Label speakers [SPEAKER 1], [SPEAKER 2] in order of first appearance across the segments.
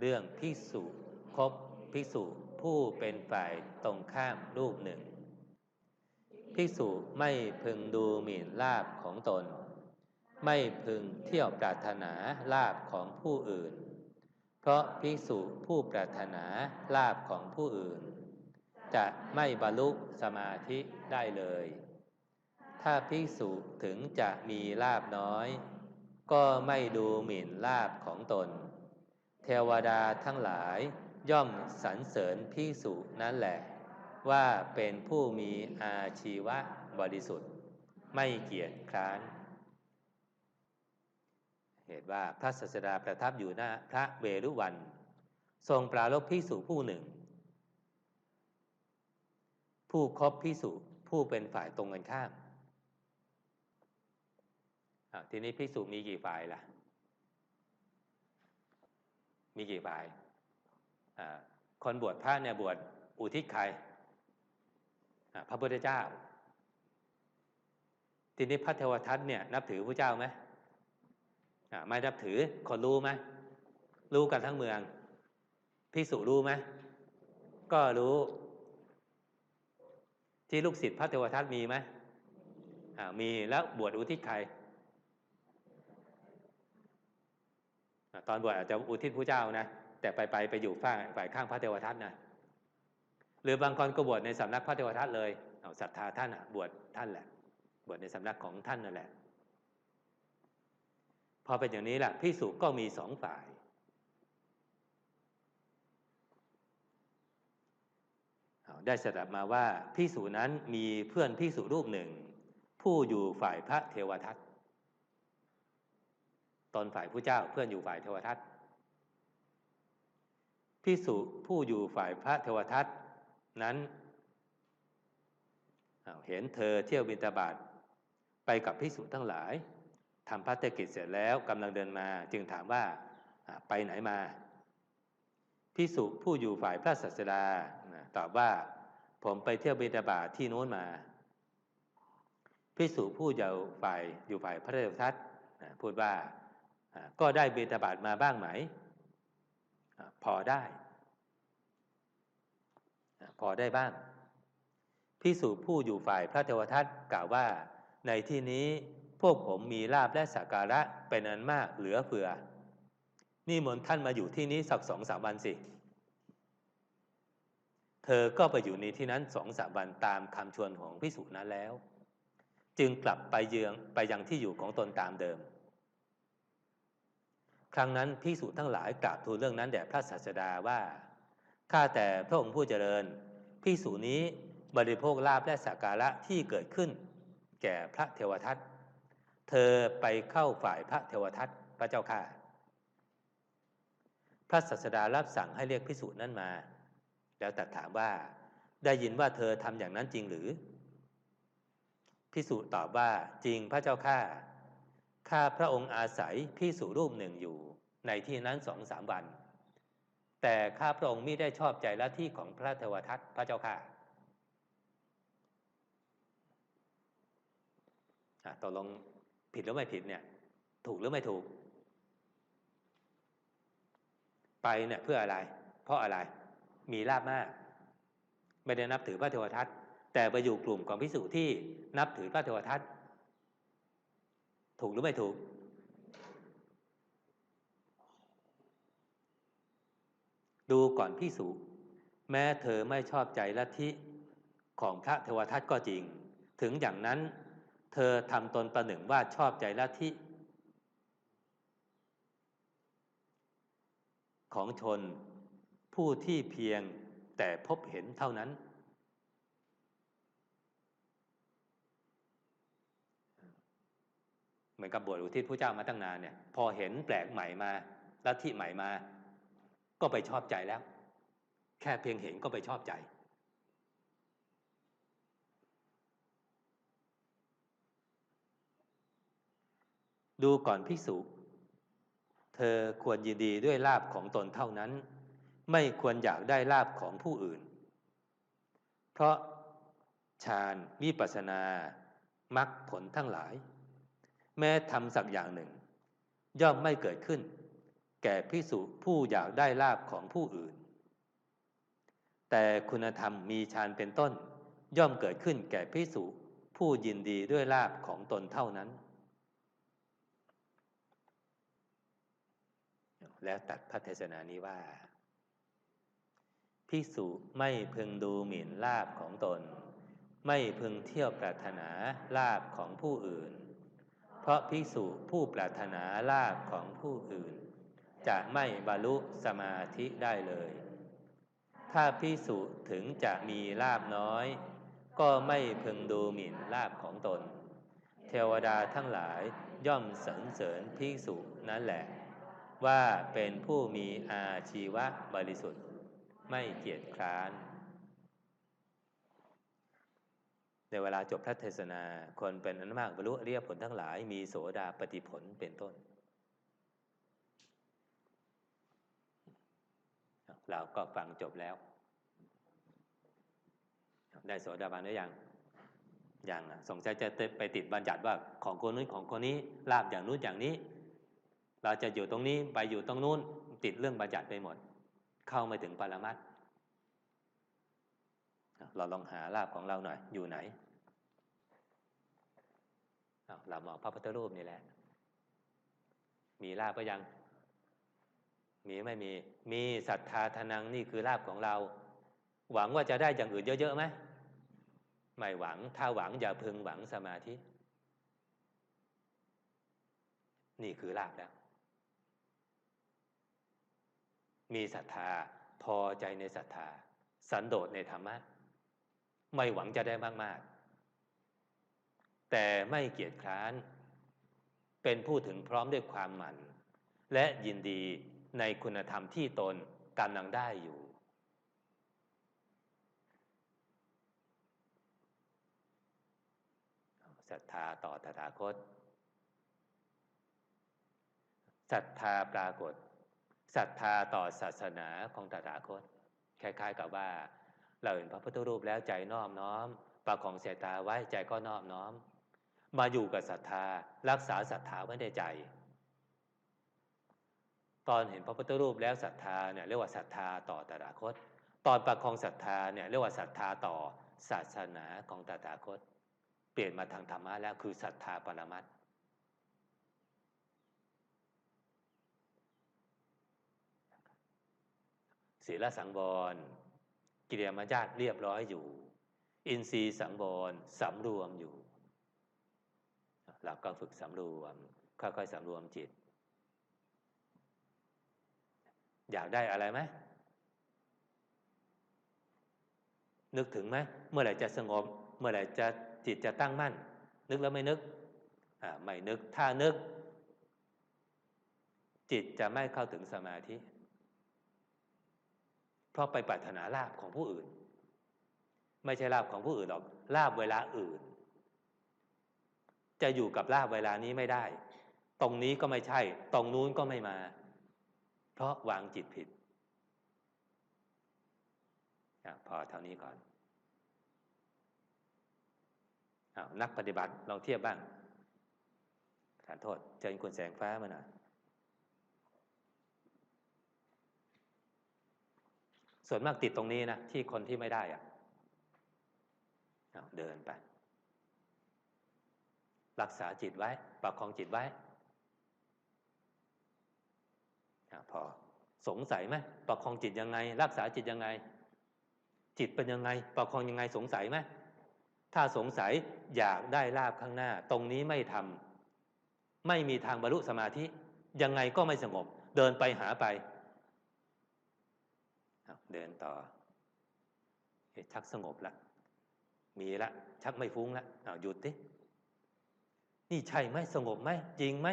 [SPEAKER 1] เรื่องพิสุคบพิสุผู้เป็นฝ่ายตรงข้ามรูปหนึ่งพิสุไม่พึงดูหมิ่นลาบของตน ไม่พึงเที่ยวปรารถนาลาบของผู้อื่น เพราะพิสุผู้ปรารถนาลาบของผู้อื่น จะไม่บรรลุสมาธิได้เลย ถ้าพิสุถึงจะมีลาบน้อย ก็ไม่ดูหมิ่นลาบของตน ทวดาทั้งหลายย่อมสรรเสริญพิสุนั่นแหละ ว่าเป็นผู้มีอาชีวะบริสุทธิ์ ไม่เกียจคร้าน เหตุว่าพระศาสดาประทับอยู่หน้าพระเวรุวัน ทรงปราลบพิสุผู้หนึ่ง ผู้คบพิสุผู้เป็นฝ่ายตรงกันข้ามทีนี้พิสุมีกี่ฝ่ายล่ะ มีกี่ฝ่ายคนบวชพระเนี่ยบวชอุทิศใครพระพุทธเจ้า ทีนี้พระเทวทัตเนี่ย นับถือพระเจ้าไหมไม่นับถือคนรู้ไหมรู้กันทั้งเมืองพิสุรู้ไหมก็รู้ ที่ลูกศิษย์พระเทวทัตมีไหมมีแล้วบวชอุทิศใคร ตอนบวชอาจจะอุทิศพระเจ้านะแต่ไปไปไปอยู่ฝ่ายฝ่ายข้างพระเทวทัตนะหรือบางคนก็บวชในสำนักพระเทวทัตเลยเอาศรัทธาท่านอะบวชท่านแหละ บวชในสำนักของท่านนั่นแหละ พอเป็นอย่างนี้แหละพิสุก็มีสองฝ่าย ได้สดับมาว่าพิสุนั้นมีเพื่อนพิสุรูปหนึ่ง ผู้อยู่ฝ่ายพระเทวทัต ตนฝ่ายผู้เจ้าเพื่อนอยู่ฝ่ายเทวทัตพิสุผู้อยู่ฝ่ายพระเทวทัตนั้นเห็นเธอเที่ยวบินตาบาตไปกับพิสุทั้งหลายทำพัฒกิจเสร็จแล้วกำลังเดินมาจึงถามว่าไปไหนมาพิสุผู้อยู่ฝ่ายพระศาสดาตอบว่าผมไปเที่ยวบินตาบาตที่โน้นมาพิสุผู้อยู่ฝ่ายอยู่ฝ่ายพระเทวทัตพูดว่า ก็ได้เบตาบาตมาบ้างไหม พอได้ พอได้บ้างพิสูจผู้อยู่ฝ่ายพระเทวทัตกล่าวว่า ในที่นี้พวกผมมีลาบและสักการะเป็นอันมากเหลือเฟือ นี่มนท่านมาอยู่ที่นี้สักสองสามวันสิ เธอก็ไปอยู่ในที่นั้นสองสามวันตามคำชวนของพิสูจนั้นแล้ว จึงกลับไปเยืองไปยังที่อยู่ของตนตามเดิม ครั้งนั้นพิสุทั้งหลายกราบทูลเรื่องนั้นแด่พระศาสดาว่าข้าแต่พระองค์ผู้เจริญพิสุนี้บริโภคลาภและสักการะที่เกิดขึ้น แก่พระเทวทัตเธอไปเข้าฝ่ายพระเทวทัตพระเจ้าข้าพระศาสดารับสั่งให้เรียกพิสุนั้นมา แล้วตัดถามว่าได้ยินว่าเธอทำอย่างนั้นจริงหรือพิสุตอบว่าจริงพระเจ้าข้า ข้าพระองค์อาศัยพิสุรูปหนึ่งอยู่ในที่นั้นสองสามวัน แต่ข้าพระองค์ไม่ได้ชอบใจละที่ของพระเทวทัตพระเจ้าค่ะตกลงผิดหรือไม่ผิดเนี่ย ถูกหรือไม่ถูก ไปเนี่ยเพื่ออะไร เพราะอะไร มีลาบมาก ไม่ได้นับถือพระเทวทัตแต่ไปอยู่กลุ่มของพิสุที่นับถือพระเทวทัต ถูกหรือไม่ถูก ดูก่อนพิสูแม้เธอไม่ชอบใจลัทธิของพระเทวทัตก็จริง ถึงอย่างนั้นเธอทำตนประหนึ่งว่าชอบใจลัทธิของชนผู้ที่เพียงแต่พบเห็นเท่านั้น เหมือนกับบวชอุทิศพระเจ้ามาตั้งนานเนี่ย พอเห็นแปลกใหม่มาลัทธิใหม่มา ก็ไปชอบใจแล้ว แค่เพียงเห็นก็ไปชอบใจ ดูก่อนพิสุเธอควรยินดีด้วยลาบของตนเท่านั้น ไม่ควรอยากได้ลาบของผู้อื่น เพราะฌานวิปัสนามักผลทั้งหลาย แม้ทำสักอย่างหนึ่ง ย่อมไม่เกิดขึ้น แก่พิสุผู้อยากได้ลาบของผู้อื่น แต่คุณธรรมมีฌานเป็นต้น ย่อมเกิดขึ้นแก่พิสุผู้ยินดีด้วยลาบของตนเท่านั้น แล้วตัดพระเทศนานี้ว่าพิสุไม่พึงดูหมิ่นลาบของตน ไม่พึงเที่ยวปรารถนาลาบของผู้อื่น ราะพิสุผู้ปรารถนาลาบของผู้อื่น จะไม่บรรลุสมาธิได้เลย ถ้าพิสุถึงจะมีลาบน้อย ก็ไม่พึงดูหมิ่นลาบของตน เทวดาทั้งหลายย่อมสรรเสริญพิสุนั่นแหละ ว่าเป็นผู้มีอาชีวะบริสุทธิ์ ไม่เกียจคร้าน ในเวลาจบพระเทศนา คนเป็นอันมากบรรลุเรียผลทั้งหลาย มีโสดาปฏิผลเป็นต้น เราก็ฟังจบแล้ว ได้โสดาบันหรือยังยังสงสัยจะไปติดบัญญัติว่าของคนนู้นของคนนี้ลาบอย่างนู้นอย่างนี้ เราจะอยู่ตรงนี้ไปอยู่ตรงนู้นติดเรื่องบัญญัติไปหมด เข้าไม่ถึงปรมัต เราลองหาลาบของเราหน่อย อยู่ไหนเรามองพระพุทธรูปนี่แหละ มีลาบก็ยัง มีไม่มี มีศรัทธาทนังนี่คือลาบของเรา หวังว่าจะได้อย่างอื่นเยอะๆไหมไม่หวัง ถ้าหวังอย่าพึงหวังสมาธิ นี่คือลาบแล้ว มีศรัทธา พอใจในศรัทธา สันโดษในธรรมะ ไม่หวังจะได้มาก ๆ แต่ไม่เกียจคร้าน เป็นผู้ถึงพร้อมด้วยความหมั่น และยินดีในคุณธรรมที่ตนกำลังได้อยู่ ศรัทธาต่อตถาคต ศรัทธาปรากฏ ศรัทธาต่อศาสนาของตถาคต คล้าย ๆ กับว่า เราเห็นพระพุทธรูปแล้วใจน้อมน้อม ประคองเสตาไว้ใจก็น้อมน้อม มาอยู่กับศรัทธา รักษาศรัทธาไว้ในใจ ตอนเห็นพระพุทธรูปแล้วศรัทธาเนี่ยเรียกว่าศรัทธาต่อตถาคต ตอนประคองศรัทธาเนี่ยเรียกว่าศรัทธาต่อศาสนาของตถาคต เปลี่ยนมาทางธรรมะแล้วคือศรัทธาปรมัตถศีลสังวร กิริยามญาติเรียบร้อยอยู่ อินทรีย์สังวรสำรวมอยู่ เราก็ฝึกสำรวม ค่อยๆสำรวมจิต อยากได้อะไรไหมนึกถึงไหมเมื่อไหร่จะสงบ เมื่อไหร่จะจิตจะตั้งมั่น นึกแล้วไม่นึกอ่าไม่นึกถ้านึก จิตจะไม่เข้าถึงสมาธิ ราะไปปรารถนาลาบของผู้อื่น ไม่ใช่ลาบของผู้อื่นหรอกลาบเวลาอื่น จะอยู่กับลาบเวลานี้ไม่ได้ ตรงนี้ก็ไม่ใช่ ตรงนู้นก็ไม่มา เพราะวางจิตผิดอพอเท่านี้ก่อนอนักปฏิบัติลองเทียบบ้างขอโทษเจอคุณแสงฟ้ามาหน่อย ส่วนมากติดตรงนี้นะที่คนที่ไม่ได้อะเดินไป รักษาจิตไว้ ประคองจิตไว้พอสงสัยไหมประคองจิตยังไง รักษาจิตยังไง จิตเป็นยังไง ประคองยังไงสงสัยไหมถ้าสงสัยอยากได้ลาบข้างหน้า ตรงนี้ไม่ทำไม่มีทางบรรลุสมาธิ ยังไงก็ไม่สงบ เดินไปหาไป เดินต่อชักสงบละ มีละ ชักไม่ฟุ้งละเอาหยุดดินี่ใช่ไหมสงบไหมจริงไหม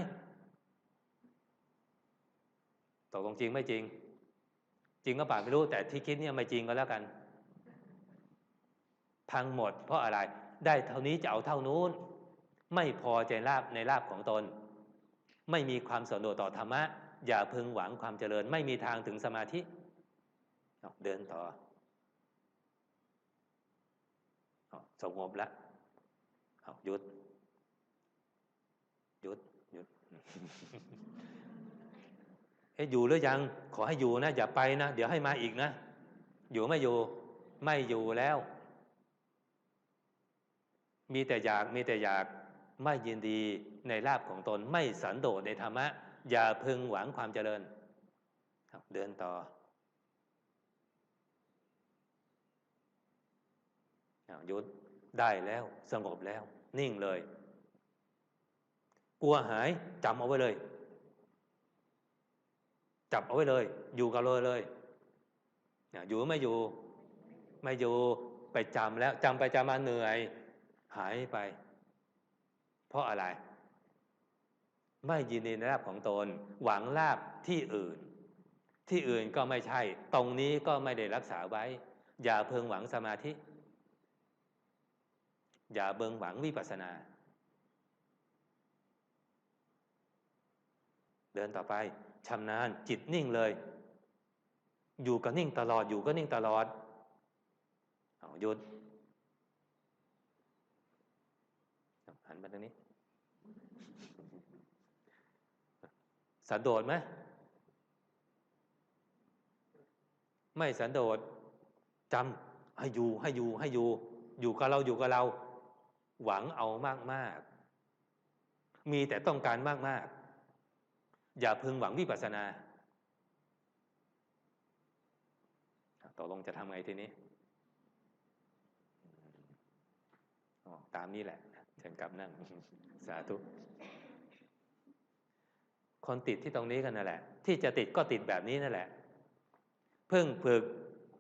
[SPEAKER 1] ตกลงจริงไม่จริง จริงก็ป่าไม่รู้ แต่ที่คิดเนี่ยไม่จริงก็แล้วกัน พังหมด เพราะอะไร ได้เท่านี้จะเอาเท่านู้น ไม่พอใจลาบในลาบของตน ไม่มีความสนโดต่อธรรมะ อย่าพึงหวังความเจริญ ไม่มีทางถึงสมาธิ เดินต่อสงบล้วหยุด หยุดหยุดเอ๊ะอยู่หรือยัง ขอให้อยู่นะ อย่าไปนะ เดี๋ยวให้มาอีกนะ อยู่ไม่อยู่ ไม่อยู่แล้ว มีแต่อยากมีแต่อยากไม่ยินดีในลาบของตนไม่สันโดษในธรรมะ อย่าพึงหวังความเจริญเดินต่อ ยุดได้แล้ว สงบแล้ว นิ่งเลย กลัวหายจำเอาไว้เลย จับเอาไว้เลย อยู่กับเลยเลยอยู่ไม่อยู่ ไม่อยู่ไปจำแล้วจำไปจำมาเหนื่อย หายไป เพราะอะไร ไม่ยินดีในลาบของตน หวังลาบที่อื่น ที่อื่นก็ไม่ใช่ ตรงนี้ก็ไม่ได้รักษาไว้ อย่าเพิงหวังสมาธิ อย่าเบิงหวังวิปัสนา เดินต่อไปชำนาญจิตนิ่งเลย อยู่ก็นิ่งตลอดอยู่ก็นิ่งตลอดเอาหยุดหันมาตรงนี้ สันโดษไหมไม่สันโดษจำให้อยู่ให้อยู่ให้อยู่ อยู่กับเราอยู่กับเรา หวังเอามากมากมีแต่ต้องการมากมากอย่าพึงหวังวิปัสสนาตกลงจะทำไงทีนี้ตามนี้แหละเชิญกลับนั่ง สาธุ คนติดที่ตรงนี้กันนั่นแหละ ที่จะติดก็ติดแบบนี้นั่นแหละ เพิ่งฝึก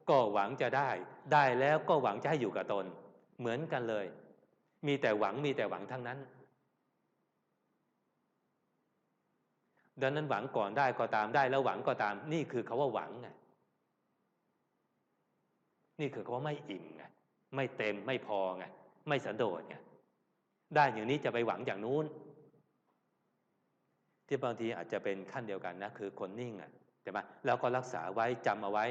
[SPEAKER 1] ก็หวังจะได้ ได้แล้วก็หวังจะให้อยู่กับตน เหมือนกันเลย มีแต่หวังมีแต่หวังทั้งนั้น ดังนั้นหวังก่อนได้ก็ตามได้ แล้วหวังก็ตาม นี่คือเขาว่าหวังไงนี่คือเขาว่าไม่อิ่มไงไม่เต็มไม่พอไงไม่สันโดษไงได้อย่างนี้จะไปหวังอย่างนู้น ที่บางทีอาจจะเป็นขั้นเดียวกันนะ คือคนนิ่งอะใช่ไหมแล้วก็รักษาไว้จำเอาไว้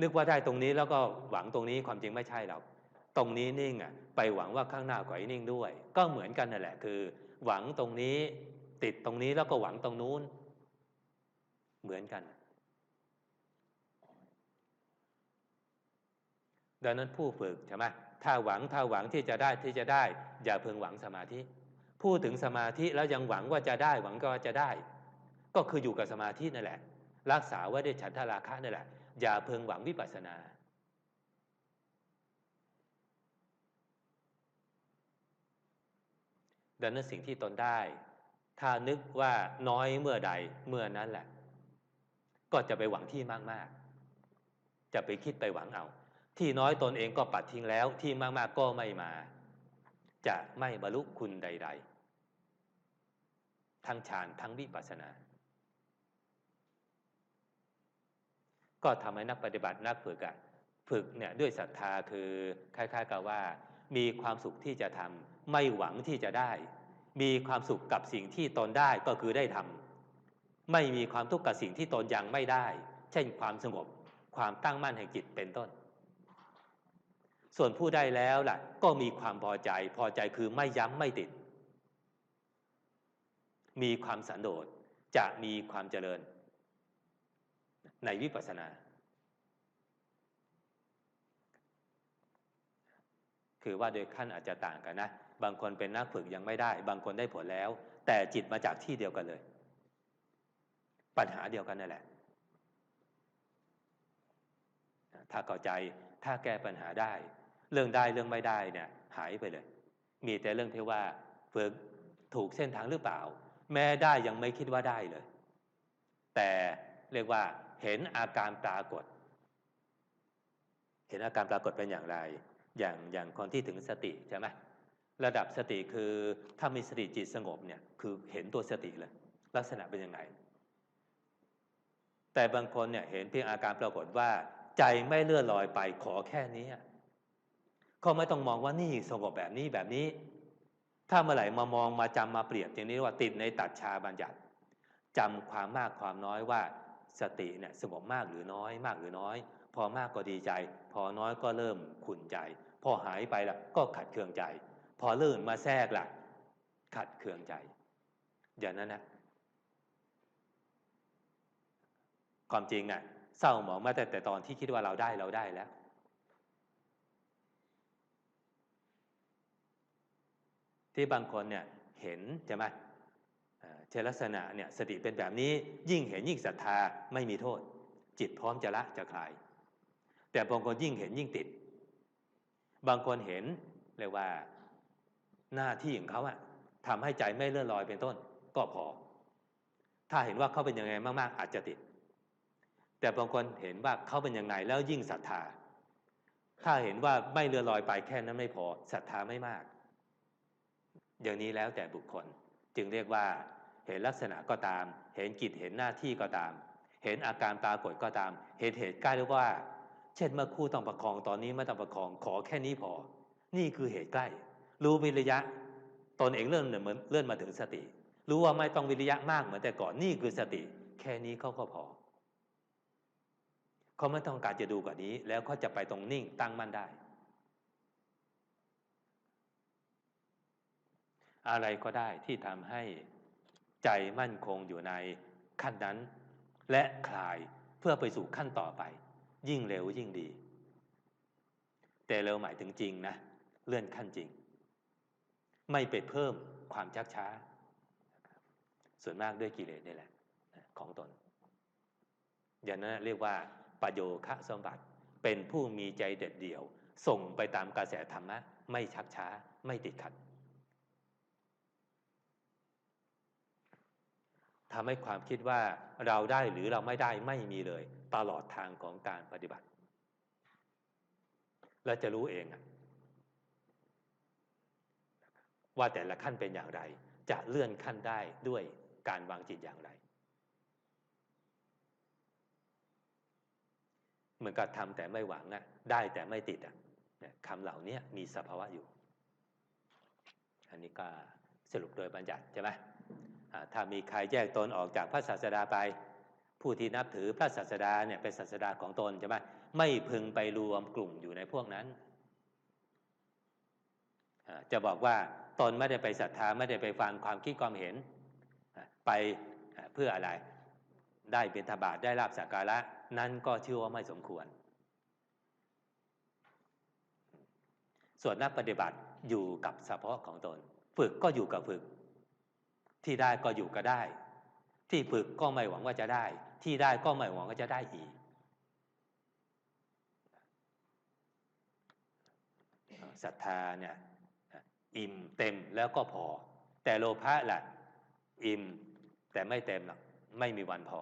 [SPEAKER 1] นึกว่าได้ตรงนี้แล้วก็หวังตรงนี้ความจริงไม่ใช่หรอก ตรงนี้นิ่งอะไปหวังว่าข้างหน้าก็ให้นิ่งด้วย ก็เหมือนกันนั่นแหละคือ หวังตรงนี้ ติดตรงนี้แล้วก็หวังตรงนู้น เหมือนกัน ดังนั้นผู้ฝึกใช่ไหมถ้าหวังถ้าหวังที่จะได้ที่จะได้ อย่าเพิ่งหวังสมาธิ พูดถึงสมาธิแล้วยังหวังว่าจะได้ หวังก็จะได้ ก็คืออยู่กับสมาธินั่นแหละ รักษาไว้ด้วยฉันทราคะนั่นแหละ อย่าเพิ่งหวังวิปัสสนา ดังนั้นสิ่งที่ตนได้ ถ้านึกว่าน้อยเมื่อใดเมื่อนั้นแหละ ก็จะไปหวังที่มากๆ จะไปคิดไปหวังเอา ที่น้อยตนเองก็ปัดทิ้งแล้ว ที่มากๆก็ไม่มา จะไม่บรรลุคุณใด ๆ ทั้งฌานทั้งวิปัสสนา ก็ทำให้นักปฏิบัตินักฝึกอะฝึกเนี่ยด้วยศรัทธาคือคล้ายๆกับว่า มีความสุขที่จะทำไม่หวังที่จะได้ มีความสุขกับสิ่งที่ตนได้ก็คือได้ทำไม่มีความทุกข์กับสิ่งที่ตนยังไม่ได้ เช่นความสงบความตั้งมั่นแห่งจิตเป็นต้น ส่วนผู้ได้แล้วล่ะ ก็มีความพอใจพอใจคือไม่ย้ำไม่ติด มีความสันโดษจะมีความเจริญ ในวิปัสสนา คือว่าโดยขั้นอาจจะต่างกันนะ บางคนเป็นนักฝึกยังไม่ได้ บางคนได้ผลแล้ว แต่จิตมาจากที่เดียวกันเลย ปัญหาเดียวกันนั่นแหละ ถ้าเข้าใจถ้าแก้ปัญหาได้ เรื่องได้เรื่องไม่ได้เนี่ย หายไปเลย มีแต่เรื่องที่ว่าฝึกถูกเส้นทางหรือเปล่า แม้ได้ยังไม่คิดว่าได้เลย แต่เรียกว่าเห็นอาการปรากฏ เห็นอาการปรากฏเป็นอย่างไร อย่างอย่างคนที่ถึงสติใช่ไหมระดับสติคือถ้ามีสติจิตสงบเนี่ยคือเห็นตัวสติเลย ลักษณะเป็นยังไง แต่บางคนเนี่ยเห็นเพียงอาการปรากฏว่า ใจไม่เลื่อนลอยไปขอแค่นี้เขาไม่ต้องมองว่านี่สงบแบบนี้แบบนี้ ถ้าเมื่อไหร่มามองมาจำมาเปรียบอย่างนี้ว่าติดในตัดชาบัญญัติจำความมากความน้อยว่าสติเนี่ยสงบมากหรือน้อย มากหรือน้อย พอมากก็ดีใจ พอน้อยก็เริ่มขุนใจ พอหายไปละก็ขัดเคืองใจ พอเลื่อนมาแทรกละขัดเคืองใจ อย่างนั้นนะความจริงอะเศร้าหมองมาแต่แต่ตอนที่คิดว่าเราได้เราได้แล้ว ที่บางคนเนี่ยเห็นใช่ไหมเชลักษณะเนี่ยสติเป็นแบบนี้ยิ่งเห็นยิ่งศรัทธาไม่มีโทษ จิตพร้อมจะละจะคลาย แต่บางคนยิ่งเห็นยิ่งติด บางคนเห็นเรียกว่าหน้าที่ของเขาอะทำให้ใจไม่เลื่อนลอยเป็นต้น ก็พอ ถ้าเห็นว่าเขาเป็นยังไงมากๆ อาจจะติด แต่บางคนเห็นว่าเขาเป็นยังไงแล้วยิ่งศรัทธา ถ้าเห็นว่าไม่เลื่อนลอยไปแค่นั้นไม่พอศรัทธาไม่มาก อย่างนี้แล้วแต่บุคคลจึงเรียกว่า เห็นลักษณะก็ตาม เห็นกิจเห็นหน้าที่ก็ตาม เห็นอาการปรากฏก็ตาม เห็นเหตุใกล้หรือว่า เช่นเมื่อคู่ต้องประคองตอนนี้ไม่ต้องประคองขอแค่นี้พอ นี่คือเหตุใกล้ รู้วิริยะ ตนเองเลื่อนเหมือนเลื่อนมาถึงสติ รู้ว่าไม่ต้องวิริยะมากเหมือนแต่ก่อนนี่คือสติ แค่นี้เขาก็พอเขาไม่ต้องการจะดูกว่านี้ แล้วเขาจะไปตรงนิ่งตั้งมั่นได้ อะไรก็ได้ที่ทำให้ใจมั่นคงอยู่ในขั้นนั้น และคลายเพื่อไปสู่ขั้นต่อไป ยิ่งเร็วยิ่งดี แต่เร็วหมายถึงจริงนะ เลื่อนขั้นจริง ไม่ไปเพิ่มความชักช้า ส่วนมากด้วยกิเลสนี่แหละของตน อย่างนั้นเรียกว่าประโยคะสมบัติ เป็นผู้มีใจเด็ดเดี่ยว ส่งไปตามกระแสธรรมะ ไม่ชักช้า ไม่ติดขัด ทำให้ความคิดว่าเราได้หรือเราไม่ได้ไม่มีเลย ตลอดทางของการปฏิบัติเราจะรู้เองว่าแต่ละขั้นเป็นอย่างไร จะเลื่อนขั้นได้ด้วยการวางจิตอย่างไร เหมือนกับทำแต่ไม่หวังอะได้แต่ไม่ติดอะคำเหล่านี้มีสภาวะอยู่ อันนี้ก็สรุปโดยบัญญัติใช่ไหม ถ้ามีใครแยกตนออกจากพระศาสดาไป ผู้ที่นับถือพระศาสดาเนี่ยเป็นศาสดาของตนใช่ไหมไม่พึงไปรวมกลุ่มอยู่ในพวกนั้น จะบอกว่าตนไม่ได้ไปศรัทธาไม่ได้ไปฟังความคิดความเห็น ไปเพื่ออะไร ได้เป็นธบาตได้ลาบสักการะ นั้นก็ชื่อว่าไม่สมควร ส่วนนักปฏิบัติอยู่กับเฉพาะของตน ฝึกก็อยู่กับฝึก ที่ได้ก็อยู่ก็ได้ ที่ฝึกก็ไม่หวังว่าจะได้ ที่ได้ก็ไม่หวังว่าจะได้อีก ศรัทธาเนี่ยอิ่มเต็มแล้วก็พอ แต่โลภะล่ะ อิ่มแต่ไม่เต็มหรอกไม่มีวันพอ